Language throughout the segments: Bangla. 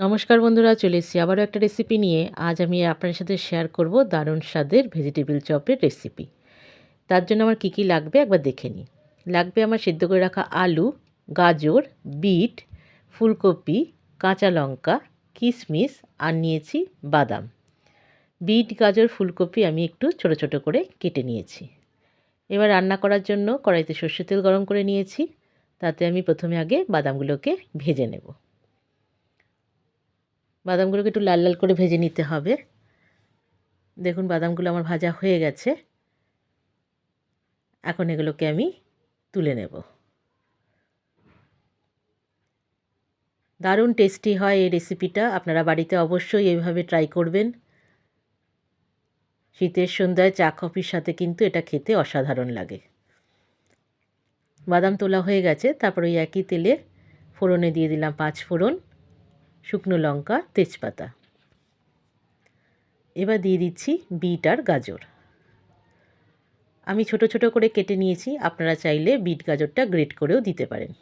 নমস্কার বন্ধুরা, চলে এসেছি আবারও একটা রেসিপি নিয়ে। আজ আমি আপনার সাথে শেয়ার করব দারুণ স্বাদের ভেজিটেবিল চপের রেসিপি তার জন্য আমার কী কী লাগবে একবার দেখে নিই। লাগবে আমার সিদ্ধ করে রাখা আলু, গাজর, বিট, ফুলকপি, কাঁচা লঙ্কা, কিশমিশ আর নিয়েছি বাদাম। বিট, গাজর, ফুলকপি আমি একটু ছোট ছোট করে কেটে নিয়েছি। এবার রান্না করার জন্য কড়াইতে সর্ষের তেল গরম করে নিয়েছি। তাতে আমি প্রথমে আগে বাদামগুলোকে ভেজে নেব। বাদামগুলোকে একটু লাল লাল করে ভেজে নিতে হবে। দেখুন, বাদামগুলো আমার ভাজা হয়ে গেছে। এখন এগুলোকে আমি তুলে নেব। দারুণ টেস্টি হয় এই রেসিপিটা আপনারা বাড়িতে অবশ্যই এইভাবে ট্রাই করবেন। শীতের সন্ধ্যায় চা, কফির সাথে কিন্তু এটা খেতে অসাধারণ লাগে। বাদাম তোলা হয়ে গেছে, তারপর ওই একই তেলে ফোড়নে দিয়ে দিলাম পাঁচ ফোড়ন। শুকনো লঙ্কা, তেজপাতা। এবার দিয়ে দিচ্ছি বিট আর গাজর। আমি ছোট ছোট করে কেটে নিয়েছি, আপনারা চাইলে বিট গাজরটা গ্রেট করেও দিতে পারেন।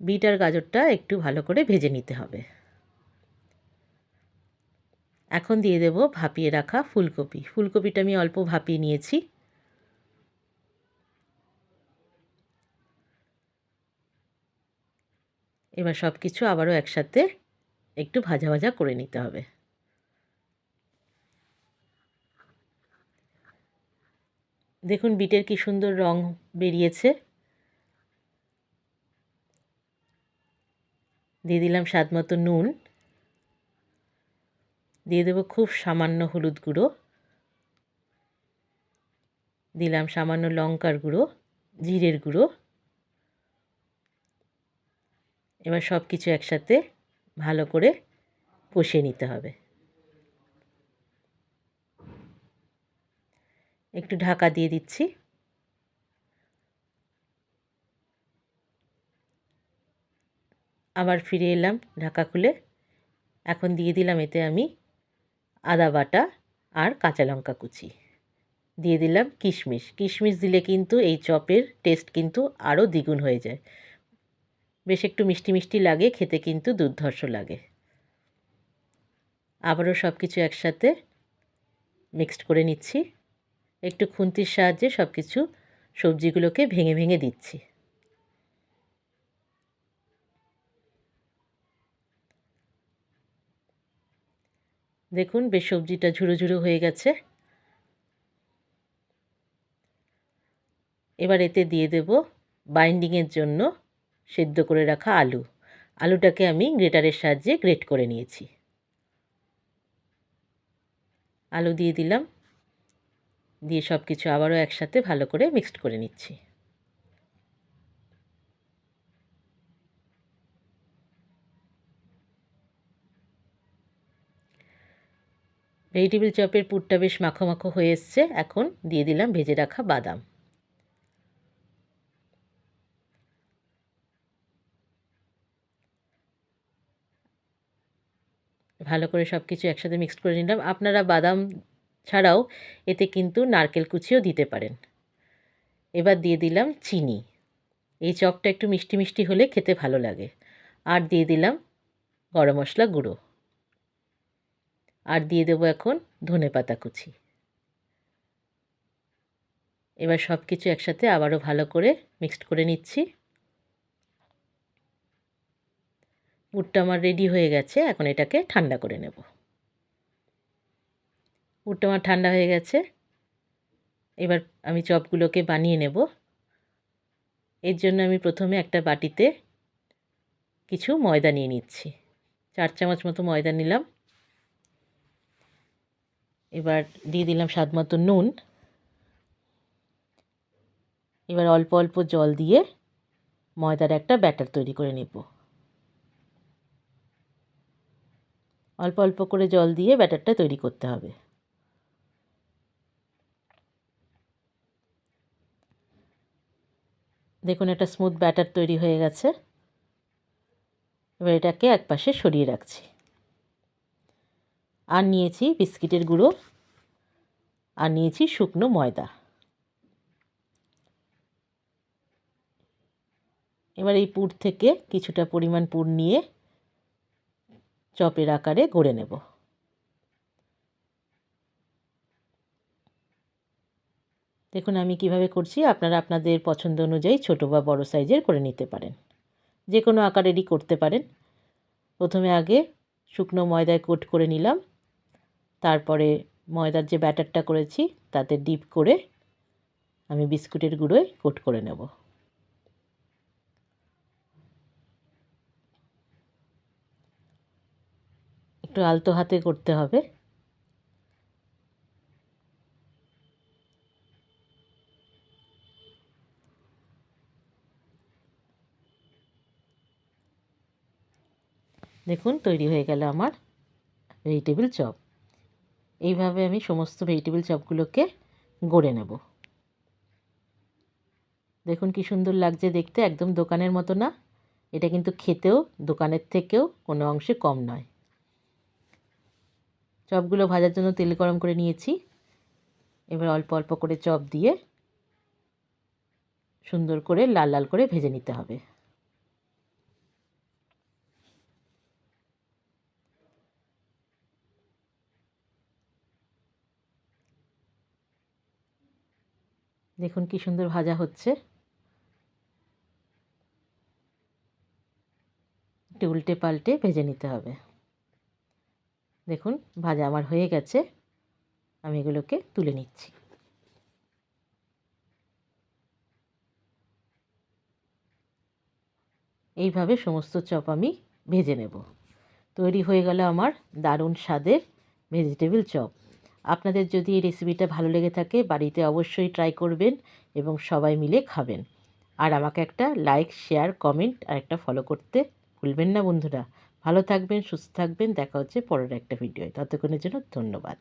বিট আর গাজরটা একটু ভালো করে ভেজে নিতে হবে। এখন দিয়ে দেব ভাপিয়ে রাখা ফুলকপি। ফুলকপিটা আমি অল্প ভাপিয়ে নিয়েছি। এবার সব কিছু আবারও একসাথে একটু ভাজা ভাজা করে নিতে হবে। দেখুন, বিটের কি সুন্দর রং বেরিয়েছে। দিয়ে দিলাম স্বাদ মতো নুন। দিয়ে দেবো খুব সামান্য হলুদ গুঁড়ো। দিলাম সামান্য লঙ্কার গুঁড়ো, জিরের গুঁড়ো। এবার সব কিছু একসাথে ভালো করে কষিয়ে নিতে হবে। একটু ঢাকা দিয়ে দিচ্ছি। আবার ফিরে এলাম ঢাকা খুলে। এখন দিয়ে দিলাম এতে আমি আদা বাটা আর কাঁচা লঙ্কা কুচি। দিয়ে দিলাম কিশমিশ। কিশমিশ দিলে কিন্তু এই চপের টেস্ট কিন্তু আরও দ্বিগুণ হয়ে যায়। বেশ একটু মিষ্টি মিষ্টি লাগে, খেতে কিন্তু দুর্ধর্ষ লাগে। আবারও সব কিছু একসাথে মিক্সড করে নিচ্ছি। একটু খুন্তির সাহায্যে সব কিছু সবজিগুলোকে ভেঙে ভেঙে দিচ্ছি। দেখুন, বেশ সবজিটা ঝুরো ঝুরো হয়ে গেছে। এবার এতে দিয়ে দেব বাইন্ডিংয়ের জন্য সেদ্ধ করে রাখা আলু। আলুটাকে আমি গ্রেটারের সাহায্যে গ্রেট করে নিয়েছি। আলু দিয়ে দিলাম। দিয়ে সব কিছু আবারও একসাথে ভালো করে মিক্সড করে নিচ্ছি। ভেজিটেবিল চপের পুরটা বেশ মাখো মাখো হয়ে এসছে। এখন দিয়ে দিলাম ভেজে রাখা বাদাম। ভালো করে সব কিছু একসাথে মিক্সড করে নিলাম। আপনারা বাদাম ছাড়াও এতে কিন্তু নারকেল কুচিও দিতে পারেন। এবার দিয়ে দিলাম চিনি। এই চপটা একটু মিষ্টি মিষ্টি হলে খেতে ভালো লাগে। আর দিয়ে দিলাম গরম মশলা গুঁড়ো। আর দিয়ে দেবো এখন ধনে পাতা কুচি। এবার সব কিছু একসাথে আবারও ভালো করে মিক্সড করে নিচ্ছি। পুরটা আমার রেডি হয়ে গেছে, এখন এটাকে ঠান্ডা করে নেব। পুরটা আমার ঠান্ডা হয়ে গেছে। এবার আমি চপগুলোকে বানিয়ে নেব। এর জন্য আমি প্রথমে একটা বাটিতে কিছু ময়দা নিয়ে নিচ্ছি। চার চামচ মতো ময়দা নিলাম। এবার দিয়ে দিলাম স্বাদ মতো নুন। এবার অল্প অল্প জল দিয়ে ময়দার একটা ব্যাটার তৈরি করে নেব। অল্প অল্প করে জল দিয়ে ব্যাটারটা তৈরি করতে হবে। দেখুন একটা স্মুথ ব্যাটার তৈরি হয়ে গেছে। এবার এটাকে এক পাশে সরিয়ে রাখছি। আর নিয়েছি বিস্কিটের গুঁড়ো। আর নিয়েছি শুকনো ময়দা। এবার এই পুর থেকে কিছুটা পরিমাণ পুর নিয়ে চপের আকারে গড়ে নেব। দেখুন, আমি কীভাবে করছি, আপনারা আপনাদের পছন্দ অনুযায়ী ছোট বা বড় সাইজের করে নিতে পারেন। যে কোনো আকারেরই করতে পারেন। প্রথমে আগে শুকনো ময়দায় কোট করে নিলাম। তারপরে ময়দার যে ব্যাটারটা করেছি, তাতে ডিপ করে আমি বিস্কুটের গুঁড়োয় কোট করে নেব। একটু আলতো হাতে করতে হবে। দেখুন, তৈরি হয়ে গেল আমার ভেজিটেবিল চপ এইভাবে আমি সমস্ত ভেজিটেবিল চপগুলোকে গড়ে নেব। দেখুন, কি সুন্দর লাগছে দেখতে, একদম দোকানের মতো না। এটা কিন্তু খেতেও, দোকানের থেকেও কোনো অংশে কম নয়। চপগুলো ভাজার জন্য তেল গরম করে নিয়েছি। এবার অল্প অল্প করে চপ দিয়ে সুন্দর করে লাল লাল করে ভেজে নিতে হবে। দেখুন কি সুন্দর ভাজা হচ্ছে। একটু উল্টে পাল্টে ভেজে নিতে হবে। দেখুন, ভাজা আমার হয়ে গেছে। আমি এগুলোকে তুলে নিচ্ছি। এইভাবে সমস্ত চপ আমি ভেজে নেব। তৈরি হয়ে গেল আমার দারুণ স্বাদের ভেজিটেবিল চপ। আপনাদের যদি এই রেসিপিটা ভালো লেগে থাকে, বাড়িতে অবশ্যই ট্রাই করবেন এবং সবাই মিলে খাবেন। আর আমাকে একটা লাইক, শেয়ার, কমেন্ট আর একটা ফলো করতে ভুলবেন না বন্ধুরা। ভালো থাকবেন সুস্থ থাকবেন। দেখা হচ্ছে পরের একটা ভিডিওয়। ততক্ষণের জন্য ধন্যবাদ।